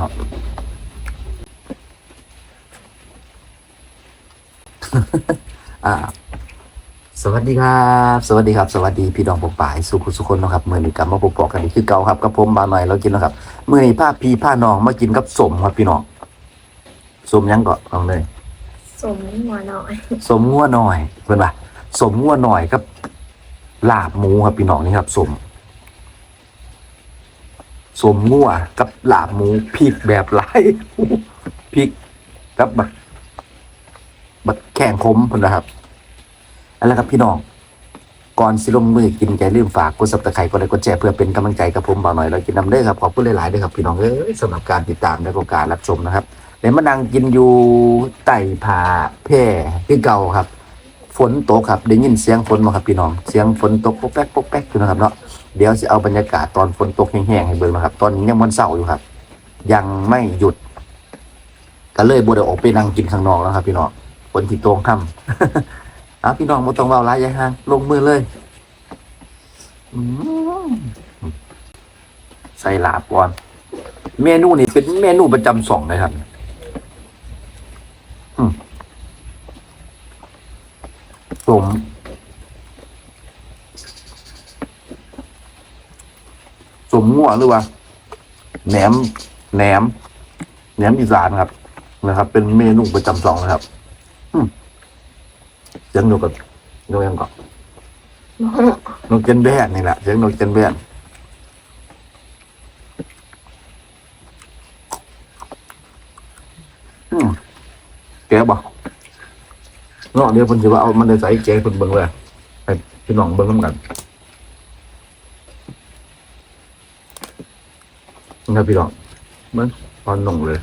ครับ อ่า สวัสดีครับ สวัสดีครับ สวัสดีพี่น้องปกป่ายสุขุสุคนนะครับเมื่อนี้กลับมาพบปอกกันอีกคือเก่าครับกับผมบาหน่อยเรากินแล้วครับเมื่อนี้ผ้าพี่ผ้าน้องมากินกับสมครับพี่น้องสมยังก่อนลองเลยสมหัวหน่อยสมงัวหน่อยเพื่อนปะสมงัวหน่อยกับลาบหมูครับพี่น้องนี่ครับสม สมงัวกับลาบหมูพริกแบบไรพริกกับบักบักแข่งคมพื่นนะครับอาละครับพี่น้องก่อนสิลงมือกินใจลืมฝากกดซับตะไคร้กดไลค์กดแชร์เพื่อเป็นกำลังใจกับผมบ่าหน่อยเรากินน้ำเด้อครับขอบคุณหลายๆด้วยครับพี่น้องเอ้ยสำหรับการติดตามและก็การรับชมนะครับเดี๋ยวมานั่งกินอยู่ไต่ผาแพร่คือเก่าครับ ฝนตกครับได้ยินเสียงฝนมาครับพี่น้อง เสียงฝนตกปกแป๊กปกแป๊กอยู่นะครับเนาะ เดี๋ยวจะเอาบรรยากาศตอนฝนตกแห้งๆให้เบิ่งนะครับ ตอนนี้ยังมันเสาร์อยู่ครับ ยังไม่หยุด ก็เลยบ่ได้ออกไปนั่งกินข้างนอกแล้วครับ พี่น้องฝนที่ตรงค่ำเอาพี่น้องบ่ต้องเว้าหลายยาห่างลงมือเลยใส่ลาบก่อน เมนูนี่เป็นเมนูประจำสองเลยครับอืมสม สมงัวหรือว่าแหนมแหนมแหนมอีสานครับนะครับ เป็นเมนูประจำสองนะครับเสียงนกกับนกยังก่อนนกเจนแบนนี่แหละเสียงนกเจนแบนอืมแกบอกเนาะเดี๋ยวเพิ่นสิว่าเอามันได้ใส่แกเพิ่นเบิ่งเลยให้พี่น้องเบิ่งนำกัน นะพี่น้องมันตอนหน่งเลย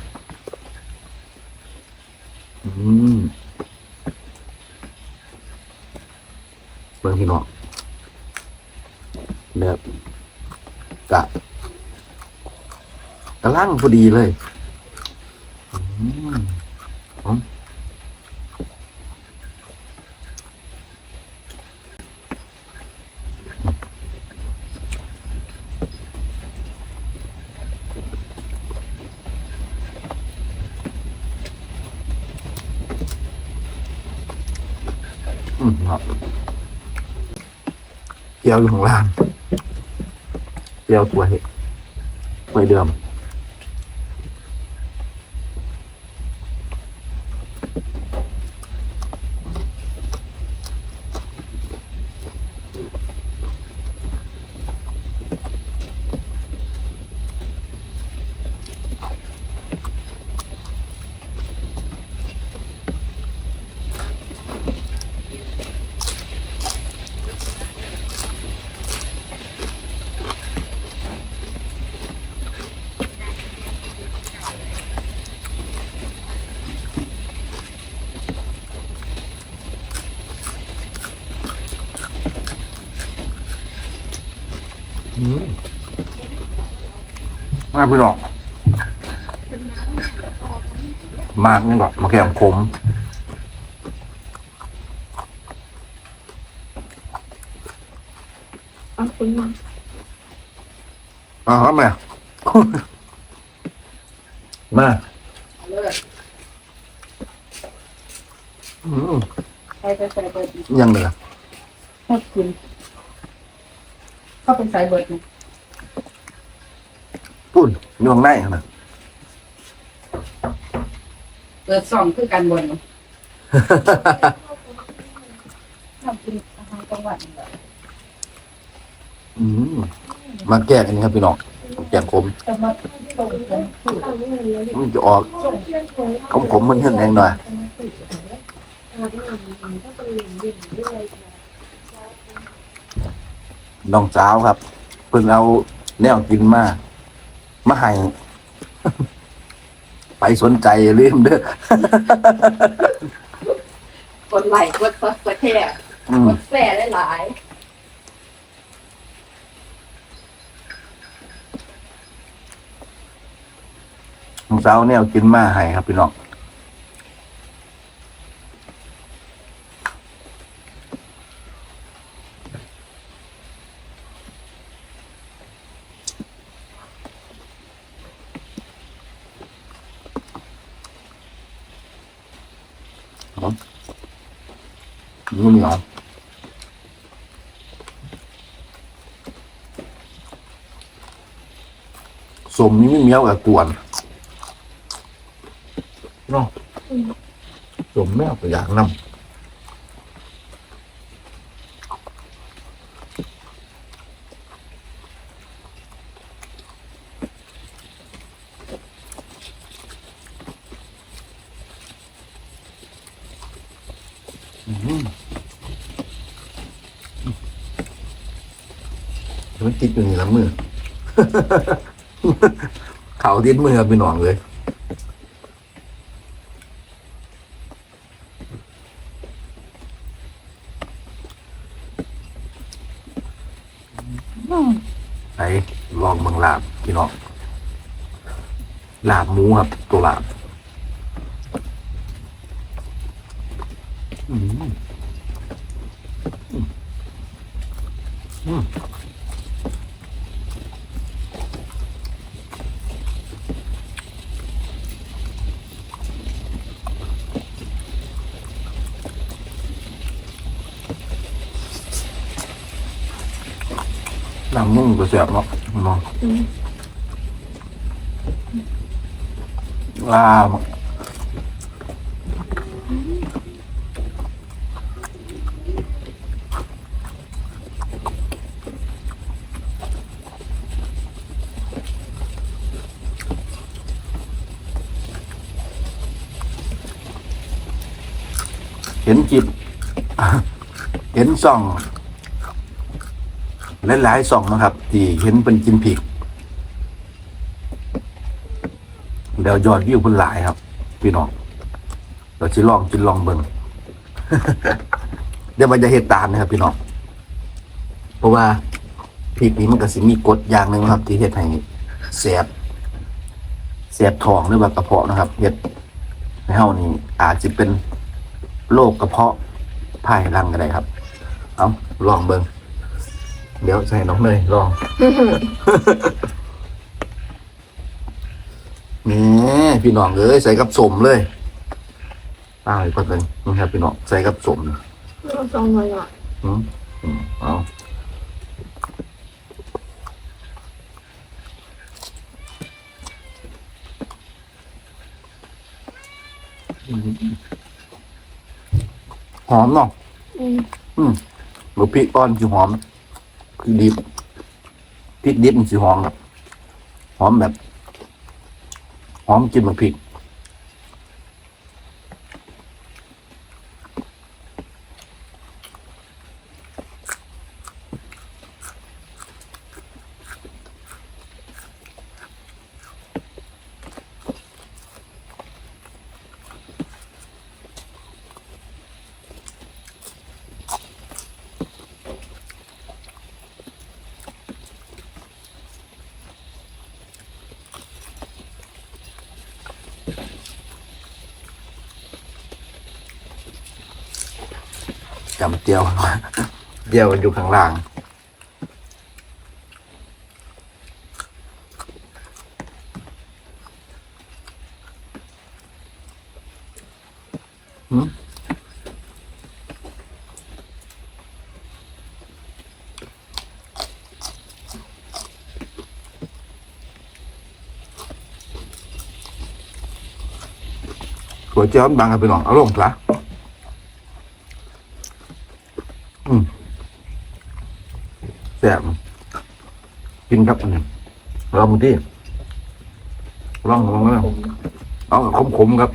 อืมเบิ่งพี่น้องแบบกะกระลังพอดีเลย อืมอ๋ออืมครับ เกียวอยู่ข้างล่างเกียวตัวเห็ดตัวเดิม อืม มาพี่น้องมากนี่ก่อนมาแกมขมเอาคุณมาอ่าครับแม่มาอืมใส่ไปใส่เบิร์ดยังเหลือให้กินเข้าเป็นสายเบิร์ดนะปุ่ นยวงในนะเปิดซ่องคือการบนทำกินอาหารกลางวันนี่แหละอืมมาแก้กันนี่ครับพี่น้องแกงขมแต่มาตรงกันคือมันจะออกขมขมๆมันเห็นแรงหน่อยน้องสาวครับ เพิ่งเอาแนวกินมา มาให้ไปสนใจอย่าลืมเด้อกดไหลค์กดซับสไครต์อืมกดแชร์หลายน้องสาวแนวกินมาให้ครับพี่น้อง นี่เหนียวสมนี่ไม่เหนียวกับกวนเนาะสมแม่ก็อยากนำ มันติดอยู่ในลำมือ เขาติดมือครับพี่น้องเลยไปลองเมืองลาบพี่น้องลาบหมูครับ ตัวลาบอืมอืม อืมลาบหมูก็แซ่บ เห็นจิบ เห็นส่องหลายๆส่องนะครับ ที่เห็นเป็นกินผิกแล้วยอดวิวเพิ่นหลายครับ พี่น้องเราจะลองกินลองเบิ่งเดี๋ยวมันจะเห็ดตามนะครับ พี่น้องเพราะว่าพริกนี้มันก็สิมีกฎอย่างหนึ่งนะครับ ที่เฮ็ดให้แสบแสบท้องหรือว่ากระเพาะนะครับเฮ็ดให้เฮานี่อาจจะเป็น โรคกระเพาะภายหลังก็ได้ครับ เอาลองเบิ่งเดี๋ยวใส่น้องเนยลอง นี่พี่น้องเอ้ยใส่กับสมเลยตายก็เป็นนะครับพี่น้องใส่กับสมเราสองหัวหน่อยอืมอืมเอาอืม หอมเนาะอืมหมูพริกอ่อนสิหอมพริกดิบพริกดิบมันสิหอมแบบหอมแบบ หอมกินมันพริกำเจียว เจียวมันอยู่ข้างล่างหืมหัวเจียวบางกันไปหน่อยเอาลงละ อืมแซ่บกินครับอันนี้ลองดิลองลองแล้วเอาขมขมครับ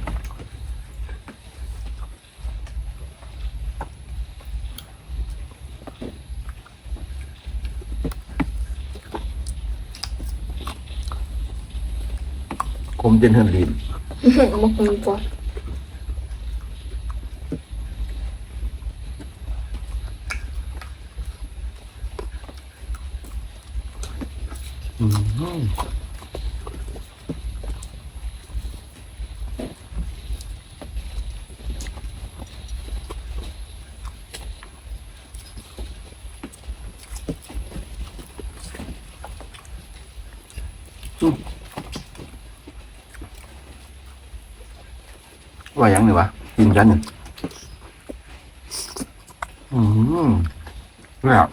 ขมเจนเฮนลีนมาคุยก่อนอืมว่า หยังนี่วะกินกันนี่ อืมเนี่ย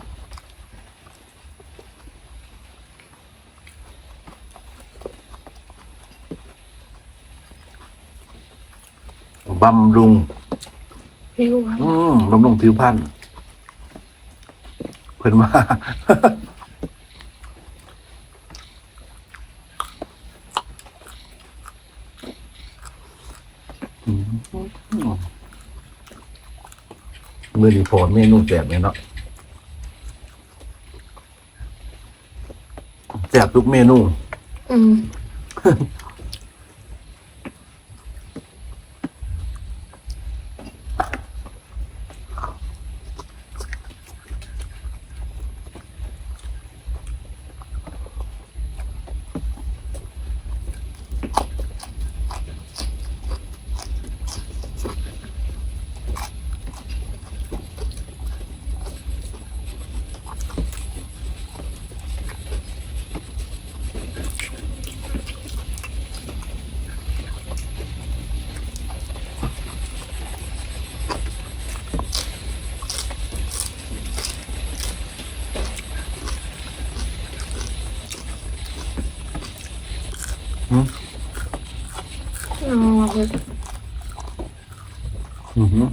บำรุง ผิวอะอืมบำรุงผิวพรรณเพื่อนว่า อืมมือดีพอเมนูแสบเนี่ยเนาะแสบทุกเมนู อืม เอาเลย อือหือ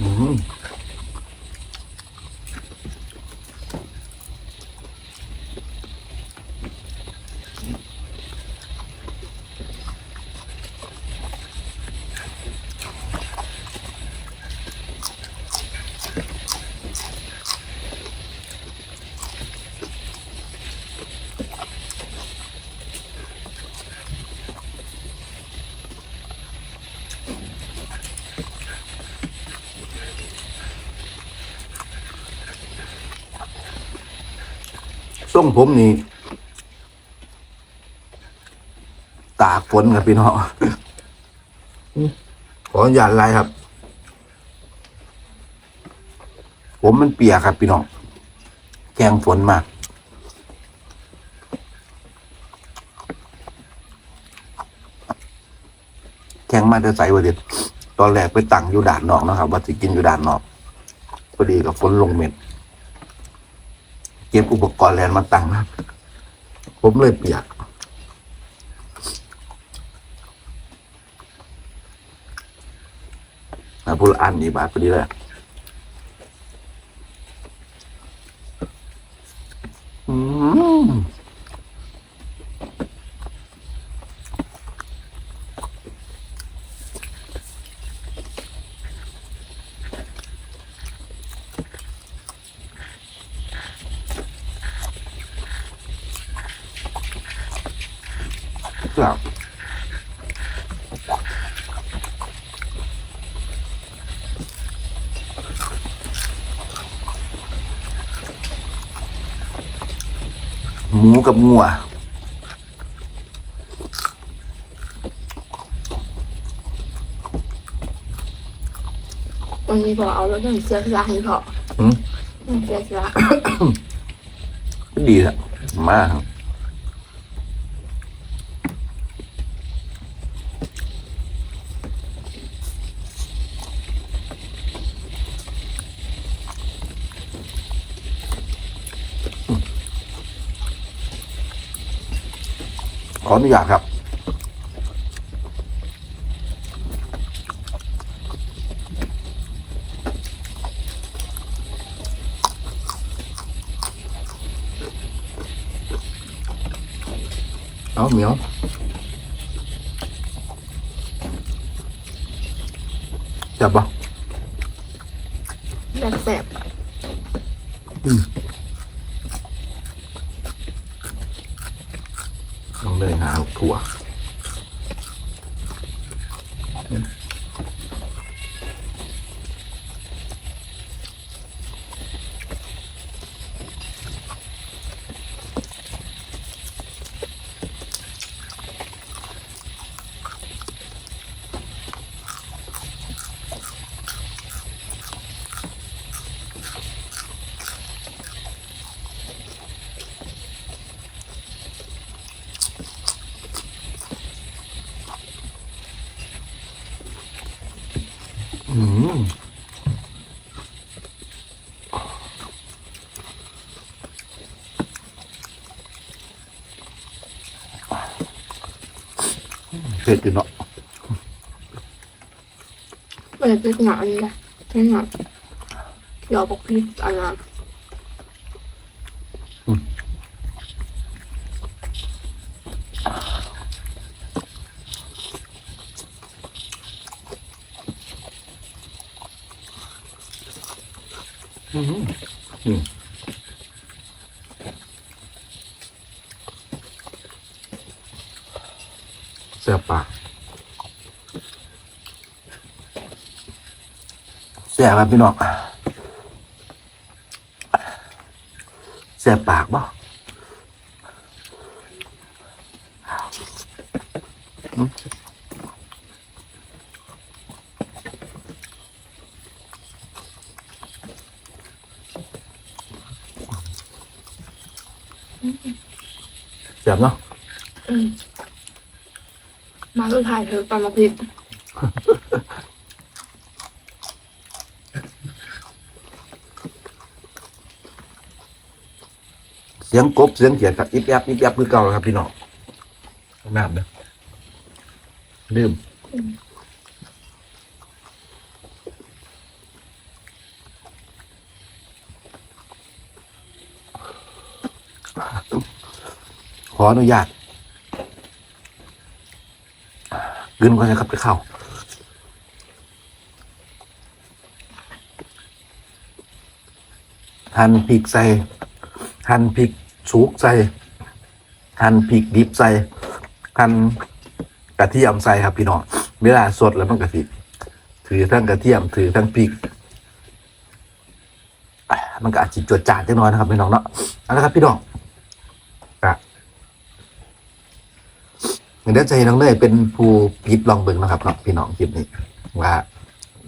อือหือ ส่งผมนี่ตากฝนครับพี่น้องขออนุญาตไลครับ ผมมันเปียกครับพี่น้องแกงฝนมากแกงมาจะใส่วะเด็ดตอนแรกไปตั้งอยู่ด่านนอกนะครับว่าจะกินอยู่ด่านนอกพอดีกับฝนลงเม็ด เก็บอุปกรณ์แลนมาตั้งนะครับผมเลยเปียกนะพูดอันนี้บาทพอดีเลยอืม ครับหมูกับงัววันนี้พอเอาแล้วต้องเสียสละให้พ ออืมต้องเสียสละดีละมากขออนุญาตครับเอาเหมียวจับปะแบบแสบลอง เล เผ็ดอยู่เนาะเปิดเป็นหนอนเลยเป็นหนอนหยวบอกพี่อันนั้น อืมเสียบปากเสียบครับพี่น้องเสียบปากบ่อืม เสียบเนาะอืมมาลูกถ่ายเธอตอนมาพิษเสียงกบเสียงเขียดกับอิบยับอิบยับคือเก่าแล้วครับพี่น้องน้ำเด้อลืมข ออนุญาตกึนก่อนนะครับไปเข้าหั่นพริกใส่หั่นพริกสุกใส่หั่นพริกดิบใส่หั่นกระเทียมใส่ครับพี่น้องเวลาสดแล้วมันกระทิถือทั้งกระเทียมถือทั้งพริกมันก็อาจจะจวดจาดจังน้อยนะครับพี่น้องเนาะเอาละครับพี่น้องครับ เดี๋ยวจะให้น้องเนยเป็นผู้ปิดลองเบิ่งนะครับเนาะพี่น้องคลิปนี้ว่า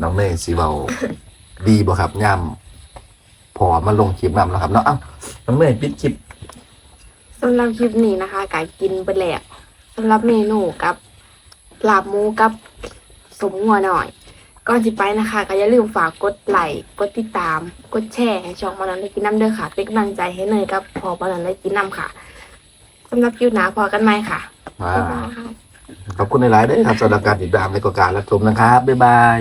น้องเนยสีเบาดีบ่ครับย่ำพอมาลงคลิปนำแล้วครับเนาะเอ้าน้องเนยปิดคลิปสำหรับคลิปนี้นะคะไก่กินไปแหลกสำหรับเมนูกับลาบหมูกับสมงัวหน่อยก่อนสิไปนะคะก็อย่าลืมฝากกดไลค์กดติดตาม กดแชร์ให้ช่องมานันได้กินน้ำเด้อค่ะเป็นกำลังใจให้เนยกับพอมานันได้กินน้ำค่ะำหรับคลิวหนาพอกันไหมค่ะอ่าบ๊ายบายขอบคุณในไลน์ด้วยครับสำหรับการติดตามในกการรับชมนะครับบ๊ายบาย